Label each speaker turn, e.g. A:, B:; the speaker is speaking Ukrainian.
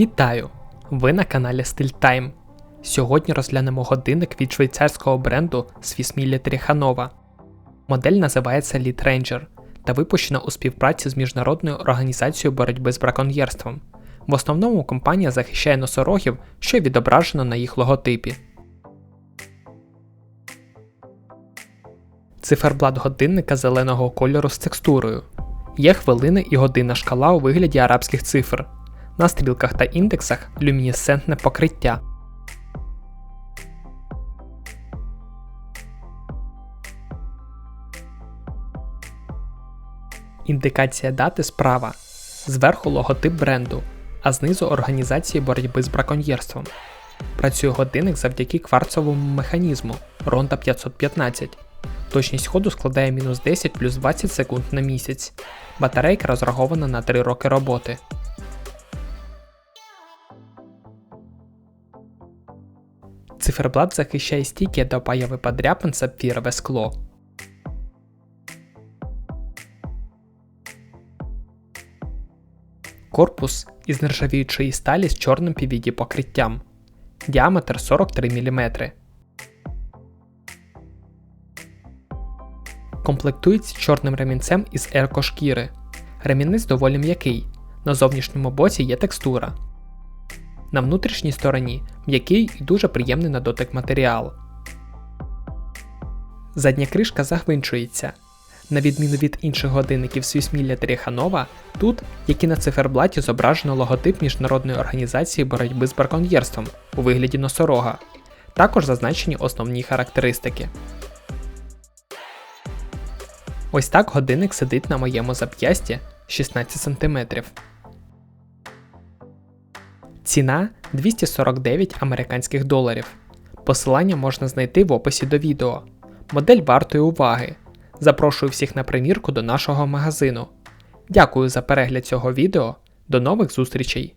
A: Вітаю! Ви на каналі Style Time. Сьогодні розглянемо годинник від швейцарського бренду Swiss Military Hanova. Модель називається Lead Ranger та випущена у співпраці з Міжнародною організацією боротьби з браконьєрством. В основному компанія захищає носорогів, що відображено на їх логотипі. Циферблат годинника зеленого кольору з текстурою. Є хвилини і годинна шкала у вигляді арабських цифр. На стрілках та індексах люмінесцентне покриття. Індикація дати справа. Зверху логотип бренду, а знизу організації боротьби з браконьєрством. Працює годинник завдяки кварцовому механізму Ронда 515. Точність ходу складає мінус 10 плюс 20 секунд на місяць. Батарейка розрахована на 3 роки роботи. Циферблат захищає стійке до появи подряпин сапфірове скло. Корпус із нержавіючої сталі з чорним PVD покриттям. Діаметр 43 мм. Комплектується чорним ремінцем із еркошкіри. Ремінець доволі м'який. На зовнішньому боці є текстура. На внутрішній стороні м'який і дуже приємний на дотик матеріал. Задня кришка загвинчується. На відміну від інших годинників Swiss Military Hanova, тут, як і на циферблаті, зображено логотип Міжнародної організації боротьби з браконьєрством у вигляді носорога. Також зазначені основні характеристики. Ось так годинник сидить на моєму зап'ясті 16 см. Ціна 249 американських доларів. Посилання можна знайти в описі до відео. Модель вартої уваги. Запрошую всіх на примірку до нашого магазину. Дякую за перегляд цього відео. До нових зустрічей!